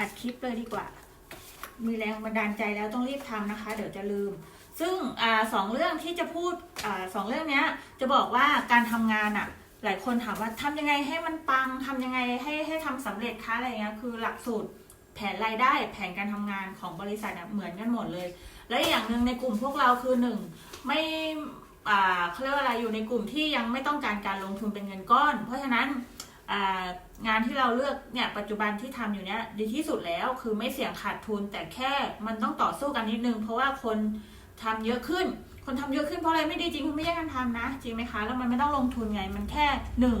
อัดคลิปเลยดีกว่า มีแรงบันดาลใจแล้วต้องรีบทำนะคะ เดี๋ยวจะลืม ซึ่งอสองเรื่องที่จะพูดอสองเรื่องเนี้ย จะบอกว่าการทำงานอะหลายคนถามว่าทำยังไงให้มันปังทำยังไงให้ให้ทำสำเร็จคะอะไรเงี้ยคือหลักสูตรแผนรายได้แผนการทำงานของบริษัทเหมือนกันหมดเลย และอย่างหนึ่งในกลุ่มพวกเราคือหนึ่งไม่เขาเรียกว่าอะไรอยู่ในกลุ่มที่ยังไม่ต้องการการลงทุนเป็นเงินก้อน เพราะฉะนั้น งานที่เราเลือกเนี่ยปัจจุบันที่ทำอยู่เนี้ยดีที่สุดแล้วคือไม่เสี่ยงขาดทุน แต่แค่มันต้องต่อสู้กันนิดนึง เพราะว่าคนทำเยอะขึ้น คนทำเยอะขึ้นเพราะอะไรไม่ดีจริงคุณไม่แย่กันทำนะ จริงไหมคะ แล้วมันไม่ต้องลงทุนไงมันแค่หนึ่ง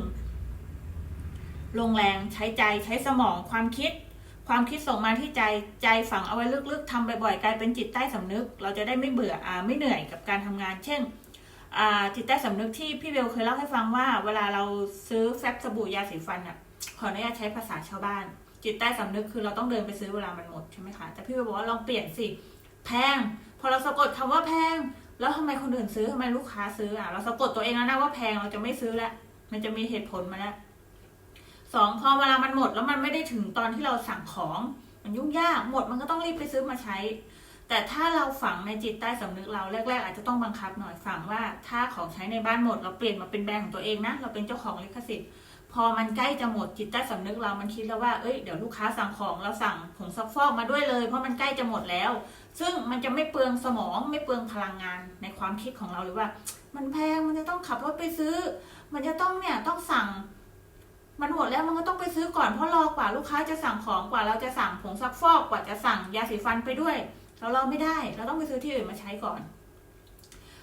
ลงแรงใช้ใจใช้สมองความคิด ความคิดส่งมาที่ใจใจฝังเอาไว้ลึกๆทำบ่อยๆกลายเป็นจิตใต้สำนึก เราจะได้ไม่เบื่ออ่าไม่เหนื่อยกับการทำงาน เช่นอ่าจิตใต้สำนึกที่พี่เบลเคยเล่าให้ฟังว่า เวลาเราซื้อแฟบสบู่ยาสีฟันอะ ขออนุญาตใช้ภาษาชาวบ้าน จิตใต้สำนึกคือเราต้องเดินไปซื้อเวลามันหมดใช่ไหมคะ แต่พี่เบลบอกว่าลองเปลี่ยนสิ แพง พอเราสะกดคำว่าแพง แล้วทำไมคนอื่นซื้อทำไมลูกค้าซื้ออะ เราสะกดตัวเองแล้วนะว่าแพงเราจะไม่ซื้อล้วมันจะมีเหตุผลมาแล้วสองพอเวลามันหมดแล้วมันไม่ได้ถึงตอนที่เราสั่งของ มันยุ่งยากหมดมันก็ต้องรีบไปซื้อมาใช้ แต่ถ้าเราฝังในจิตใต้สำนึกเราแรกๆอาจจะต้องบังคับหน่อยฝังว่าถ้าของใช้ในบ้านหมด เราเปลี่ยนมาเป็นแบรนด์ของตัวเองนะเราเป็นเจ้าของลิขสิทธิ์ พอมันใกล้จะหมดจิตใต้สำนึกเรา มันคิดแล้วว่า เอ้ย เดี๋ยวลูกค้าสั่งของเราสั่งผงซักฟอกมาด้วยเลย เพราะมันใกล้จะหมดแล้ว ซึ่งมันจะไม่เปลืองสมองไม่เปลืองพลังงานในความคิดของเราหรือว่า มันแพงมันจะต้องขับรถไปซื้อ มันจะต้องเนี่ยต้องสั่ง มันหมดแล้วมันก็ต้องไปซื้อก่อนเพราะรอกว่าลูกค้าจะสั่งของกว่า เราจะสั่งผงซักฟอกกว่าจะสั่งยาสีฟันไปด้วยเราเราไม่ได้ เราต้องไปซื้อที่อื่นมาใช้ก่อน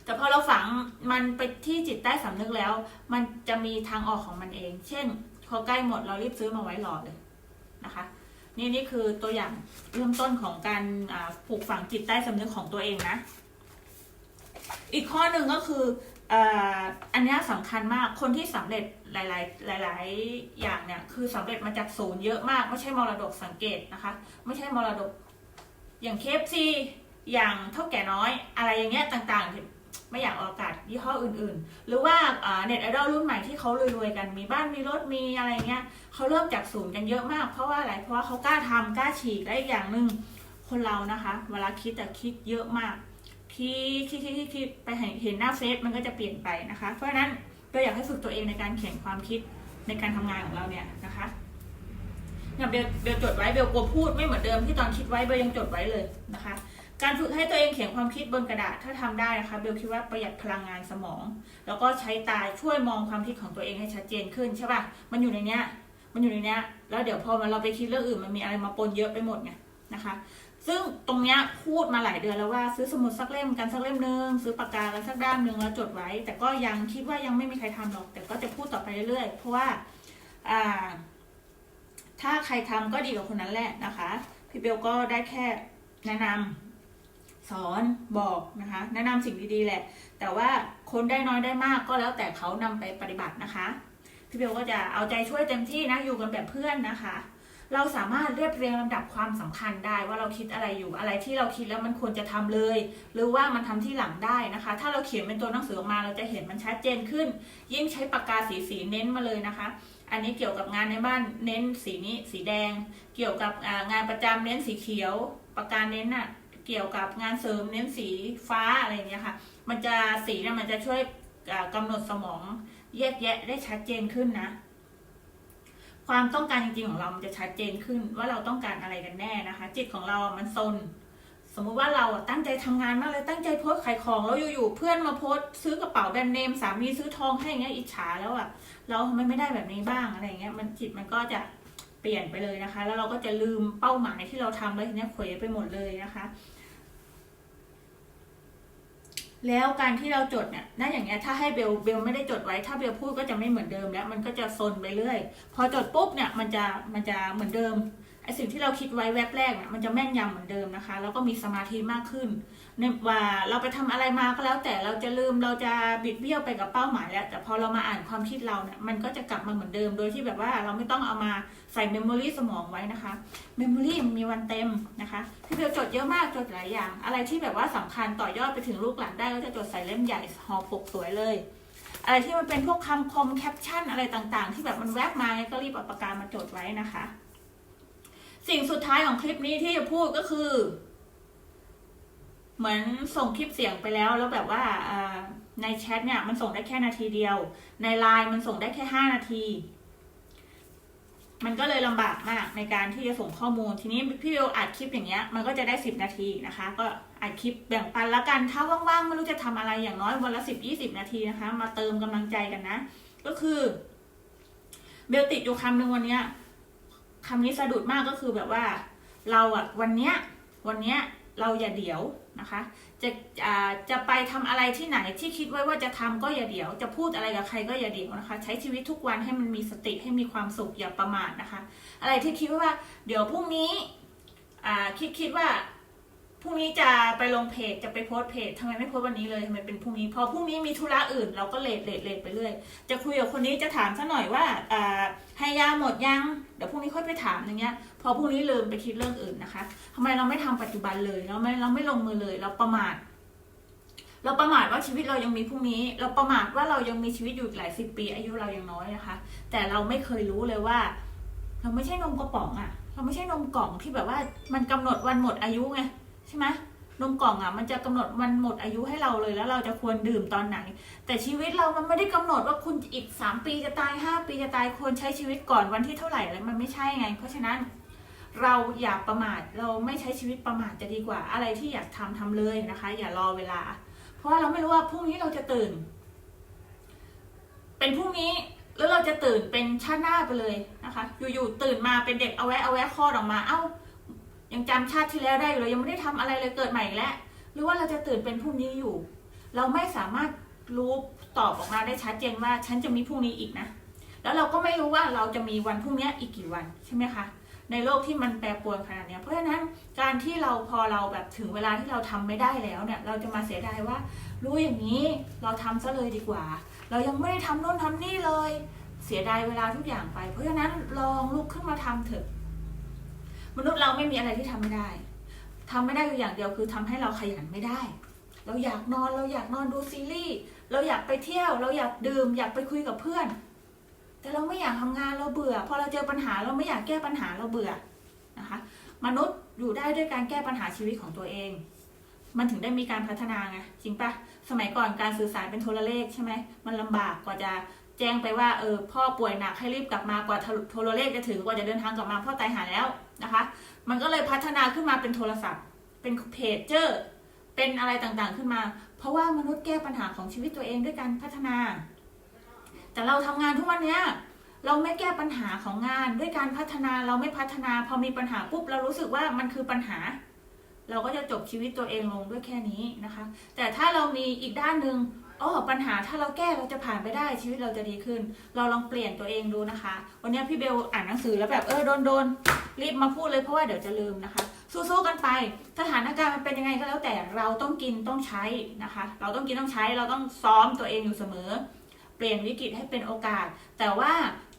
แต่พอเราฝังมันไปที่จิตใต้สำนึกแล้ว มันจะมีทางออกของมันเอง เช่นพอใกล้หมดเรารีบซื้อมาไว้รอเลยนะคะ นี่นี่คือตัวอย่างเริ่มต้นของการอ่าปลูกฝังจิตใต้สำนึกของตัวเองนะ อีกข้อหนึ่งก็คืออันนี้ยสำคัญมากคนที่สำเร็จหลาย ๆ หลาย ๆ อย่างเนี่ย คือสำเร็จมาจากศูนย์เยอะมาก ไม่ใช่มรดกสังเกตนะคะ ไม่ใช่มรดกอย่างเคฟซีอย่างเท่าแก่น้อย อะไรอย่างเงี้ยต่าง ๆ ไม่อยากออกอากาศยี่ห้ออื่นๆ หรือว่าเน็ตไอดอลรุ่นใหม่ที่เขารวยๆกันมีบ้านมีรถมีอะไรเงี้ยเขาเริ่มจากศูนย์กันเยอะมาก เพราะว่าอะไรเพราะว่าเขากล้าทำกล้าฉีกและอีกอย่างหนึ่งคนเรานะคะ เวลาคิดแต่คิดเยอะมากคิดคิดคิดคิดไปเห็นหน้าเฟซมันก็จะเปลี่ยนไปนะคะ เพราะฉะนั้นเราอยากให้ฝึกตัวเองในการเขียนความคิดในการทำงานของเราเนี่ยนะคะเนี่ยเบลเบลจดไว้เบลกลัวพูดไม่เหมือนเดิมที่ตอนคิดไว้เบลยังจดไว้เลยนะคะ การฝึกให้ตัวเองเขียนความคิดบนกระดาษถ้าทำได้นะคะเบลคิดว่าประหยัดพลังงานสมอง แล้วก็ใช้ตาช่วยมองความคิดของตัวเองให้ชัดเจนขึ้นใช่ป่ะมันอยู่ในเนี้ยมันอยู่ในเนี้ยแล้วเดี๋ยวพอมันเราไปคิดเรื่องอื่นมันมีอะไรมาปนเยอะไปหมดไงนะคะ ซึ่งตรงเนี้ยพูดมาหลายเดือนแล้วว่าซื้อสมุดสักเล่มกันสักเล่มหนึ่งซื้อปากกากันสักด้ามหนึ่งแล้วจดไว้ แต่ก็ยังคิดว่ายังไม่มีใครทำหรอก แต่ก็จะพูดต่อไปเรื่อยๆเพราะว่าอ่า ถ้าใครทำก็ดีกว่าคนนั้นแหละนะคะพี่เบลก็ได้แค่แนะนำ สอนบอกนะคะแนะนำสิ่งดีๆแหละ แต่ว่าคนได้น้อยได้มากก็แล้วแต่เขานำไปปฏิบัตินะคะพี่เบลก็จะเอาใจช่วยเต็มที่นะอยู่กันแบบเพื่อนนะคะ เราสามารถเรียบเรียงลำดับความสำคัญได้ว่าเราคิดอะไรอยู่อะไรที่เราคิดแล้วมันควรจะทำเลย หรือว่ามันทำที่หลังได้นะคะ ถ้าเราเขียนเป็นตัวหนังสือออกมาเราจะเห็นมันชัดเจนขึ้น ยิ่งใช้ปากกาสีสีเน้นมาเลยนะคะอันนี้เกี่ยวกับงานในบ้านเน้นสีนี้สีแดง เกี่ยวกับงานประจำเน้นสีเขียว ปากกาเน้นอะ เกี่ยวกับงานเสริมเน้นสีฟ้าอะไรเงี้ยค่ะ มันจะสีเนี่ยมันจะช่วยอ่ากำหนดสมองแยกแยะได้ชัดเจนขึ้นนะ ความต้องการจริงๆของเรามันจะชัดเจนขึ้นว่าเราต้องการอะไรกันแน่นะคะ จิตของเรา มันซนสมมุติว่าเราตั้งใจทำงานมากเลยตั้งใจโพสขายของแล้วอยู่ๆเพื่อนมาโพสซื้อกระเป๋าแบรนด์เนมสามีซื้อทองให้อย่างเงี้ยอิจฉาแล้วอะเราทำไมไม่ได้แบบนี้บ้างอะไรเงี้ยมันจิตมันก็จะเปลี่ยนไปเลยนะคะ แล้วเราก็จะลืมเป้าหมายที่เราทำแล้วทีเนี้ยเขวไปหมดเลยนะคะ แล้วการที่เราจดเนี่ยนั่นอย่างเงี้ยถ้าให้เบลเบลไม่ได้จดไว้ ถ้าเบลพูดก็จะไม่เหมือนเดิมแล้ว มันก็จะซนไปเรื่อย พอจดปุ๊บเนี่ยมันจะมันจะเหมือนเดิม ไอสิ่งที่เราคิดไว้แวบแรกเนี่ยมันจะแม่นยำเหมือนเดิมนะคะ แล้วก็มีสมาธิมากขึ้นเนี่ยว่าเราไปทำอะไรมาก็แล้วแต่เราจะลืมเราจะบิดเบี้ยวไปกับเป้าหมายแล้ว แต่พอเรามาอ่านความคิดเราเนี่ยมันก็จะกลับมาเหมือนเดิม โดยที่แบบว่าเราไม่ต้องเอามาใส่เมมโมรีสมองไว้นะคะเมมโมรี่มีวันเต็มนะคะพี่เบลจดเยอะมากจดหลายอย่าง อะไรที่แบบว่าสำคัญต่อยอดไปถึงลูกหลานได้ก็จะจดใส่เล่มใหญ่ห่อปกสวยเลยอะไรที่มันเป็นพวกคำคมแคปชั่นอะไรต่างๆ ที่แบบมันแวบมาเนี่ยก็รีบเอาปากกามาจดไว้นะคะ สิ่งสุดท้ายของคลิปนี้ที่จะพูดก็คือ เหมือนส่งคลิปเสียงไปแล้วแล้วแบบว่าในแชทเนี่ยมันส่งได้แค่นาทีเดียว ในไลน์มันส่งได้แค่ห้านาที มันก็เลยลำบากมากในการที่จะส่งข้อมูล ทีนี้พี่วิวอัดคลิปอย่างเงี้ย มันก็จะได้สิบนาทีนะคะ ก็อัดคลิปแบ่งปันแล้วกันถ้าว่างๆไม่รู้จะทำอะไรอย่างน้อยวันละสิบยี่สิบนาทีนะคะ มาเติมกำลังใจกันนะ ก็คือเบลติดอยู่คำหนึ่งวันเนี้ย คำนี้สะดุดมากก็คือแบบว่า เราอะวันเนี้ยวันเนี้ยเราอย่าเดี๋ยวนะคะ จะอ่าจะไปทำอะไรที่ไหนที่คิดไว้ว่าจะทำก็อย่าเดี๋ยว จะพูดอะไรกับใครก็อย่าเดี๋ยวนะคะ ใช้ชีวิตทุกวันให้มันมีสติให้มีความสุขอย่าประมาทนะคะ อะไรที่คิดว่าเดี๋ยวพรุ่งนี้คิดคิดว่าพรุ่งนี้จะไปลงเพจจะไปโพสเพจทำไมไม่โพสวันนี้เลยทำไมเป็นพรุ่งนี้พอพรุ่งนี้มีธุระอื่น เราก็เลทเลทเลทไปเรื่อย จะคุยกับคนนี้จะถามซะหน่อยว่าาให้ยาหมดยังเดี๋ยวพรุ่งนี้ค่อยไปถามอย่างเงี้ย พอพรุ่งนี้ลืมไปคิดเรื่องอื่นนะคะทำไมเราไม่ทำปัจจุบันเลยเราไม่เราไม่ลงมือเลย เราประมาทเราประมาทว่าชีวิตเรายังมีพรุ่งนี้ เราประมาทว่าเรายังมีชีวิตอยู่อีกหลายสิบปี อายุเรายังน้อยนะคะ แต่เราไม่เคยรู้เลยว่า เราไม่ใช่นมกระป๋องอะเราไม่ใช่นมกล่องที่แบบว่ามันกำหนดวันหมดอายุไงใช่ไหม นมกล่องอะมันจะกำหนดวันหมดอายุให้เราเลยแล้วเราจะควรดื่มตอนไหน แต่ชีวิตเรามันไม่ได้กำหนดว่าคุณอีกสามปีจะตายห้าปีจะตายควรใช้ชีวิตก่อนวันที่เท่าไหร่อะไรมันไม่ใช่ไง เพราะฉะนั้นเราอย่าประมาทเราไม่ใช้ชีวิตประมาทจะดีกว่า อะไรที่อยากทำทำเลยนะคะ อย่ารอเวลา เพราะว่าเราไม่รู้ว่าพรุ่งนี้เราจะตื่น เป็นพรุ่งนี้แล้วเราจะตื่นเป็นชาติหน้าไปเลยนะคะ อยู่ๆตื่นมาเป็นเด็กเอาแวะเอาแวะคลอดออกมาเอ้า ยังจำชาติที่แล้วได้อยู่เลยยังไม่ได้ทำอะไรเลยเกิดใหม่อีกแล้วหรือว่าเราจะตื่นเป็นพรุ่งนี้อยู่ เราไม่สามารถรู้ตอบออกมาได้ชัดเจนว่า ฉันจะมีพรุ่งนี้อีกนะ แล้วเราก็ไม่รู้ว่าเราจะมีวันพรุ่งนี้อีกกี่วันใช่ไหมคะในโลกที่มันแปรปรวนขนาดนี้เพราะฉะนั้นการที่เราพอเราแบบถึงเวลาที่เราทำไม่ได้แล้วเนี่ย เราจะมาเสียดายว่า รู้อย่างนี้เราทำซะเลยดีกว่า เรายังไม่ได้ทำโน่นทำนี่เลย เสียดายเวลาทุกอย่างไป เพราะฉะนั้นลองลุกขึ้นมาทำเถอะ มนุษย์เราไม่มีอะไรที่ทำไม่ได้ทำไม่ได้อยู่อย่างเดียวคือทำให้เราขยันไม่ได้ เราอยากนอนเราอยากนอนดูซีรีส์เราอยากไปเที่ยว เราอยากดื่ม อยากไปคุยกับเพื่อน แต่เราไม่อยากทำงานเราเบื่อ พอเราเจอปัญหาเราไม่อยากแก้ปัญหาเราเบื่อนะคะมนุษย์อยู่ได้ด้วยการแก้ปัญหาชีวิตของตัวเอง มันถึงได้มีการพัฒนาไงจริงปะสมัยก่อนการสื่อสารเป็นโทรเลขใช่ไหมมันลำบากกว่าจะแจ้งไปว่าเออพ่อป่วยหนักให้รีบกลับมากว่าโทรเลขจะถึงกว่าจะเดินทางกลับมาพ่อตายหาแล้ว นะคะ มันก็เลยพัฒนาขึ้นมาเป็นโทรศัพท์ เป็นเพจเจอร์ เป็นอะไรต่างๆขึ้นมา เพราะว่ามนุษย์แก้ปัญหาของชีวิตตัวเองด้วยการพัฒนา แต่เราทำงานทุกวันเนี้ยเราไม่แก้ปัญหาของงานด้วยการพัฒนาเราไม่พัฒนา พอมีปัญหาปุ๊บเรารู้สึกว่ามันคือปัญหา เราก็จะจบชีวิตตัวเองลงด้วยแค่นี้นะคะ แต่ถ้าเรามีอีกด้านหนึ่งอ๋อปัญหาถ้าเราแก้เราจะผ่านไปได้ชีวิตเราจะดีขึ้น เราลองเปลี่ยนตัวเองดูนะคะ วันนี้พี่เบลอ่านหนังสือแล้วแบบเออโดนโดน รีบมาพูดเลยเพราะว่าเดี๋ยวจะลืมนะคะ สู้ๆกันไปสถานการณ์มันเป็นยังไงก็แล้วแต่เราต้องกินต้องใช้นะคะ เราต้องกินต้องใช้เราต้องซ้อมตัวเองอยู่เสมอ เปลี่ยนวิกฤตให้เป็นโอกาส แต่ว่า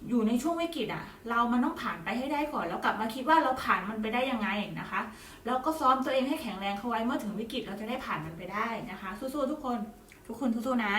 อยู่ในช่วงวิกฤตอะ เรามันต้องผ่านไปให้ได้ก่อน แล้วกลับมาคิดว่าเราผ่านมันไปได้ยังไงนะคะแล้วก็ซ้อมตัวเองให้แข็งแรงเข้าไว้เมื่อถึงวิกฤตเราจะได้ผ่านมันไปได้นะคะ สู้ๆทุกคน ทุกคนสู้ๆนะ